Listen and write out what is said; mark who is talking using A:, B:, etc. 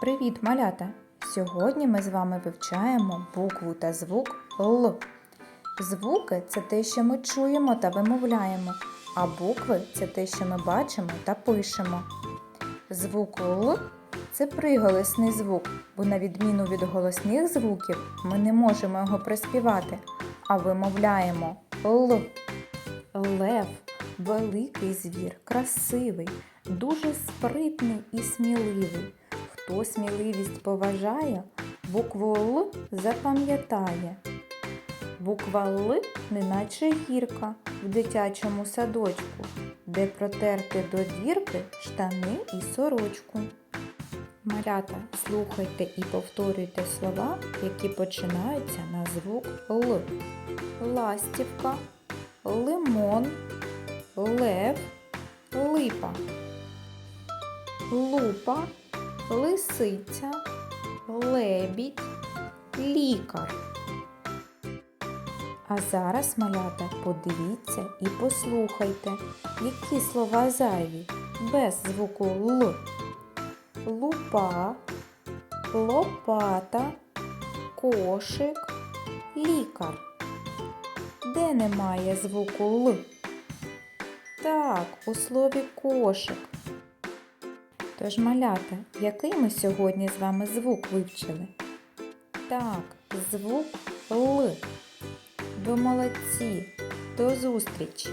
A: Привіт, малята! Сьогодні ми з вами вивчаємо букву та звук Л. Звуки це те, що ми чуємо та вимовляємо, а букви це те, що ми бачимо та пишемо. Звук Л це приголосний звук, бо на відміну від голосних звуків ми не можемо його приспівати, а вимовляємо Л. Лев великий звір, красивий, дуже спритний і сміливий. Хто сміливість поважає, букву Л запам'ятає. Буква Л неначе гірка в дитячому садочку, де протерти до дірки штани і сорочку. Малята, слухайте і повторюйте слова, які починаються на звук Л. Ластівка, лимон, лев, липа, лупа, лисиця, лебідь, лікар. А зараз, малята, подивіться і послухайте, які слова зайві без звуку Л. Лупа, лопата, кошик, лікар. Де немає звуку Л? Так, у слові кошик. Тож, малята, який ми сьогодні з вами звук вивчили? Так, звук Л. Ви молодці. До зустрічі!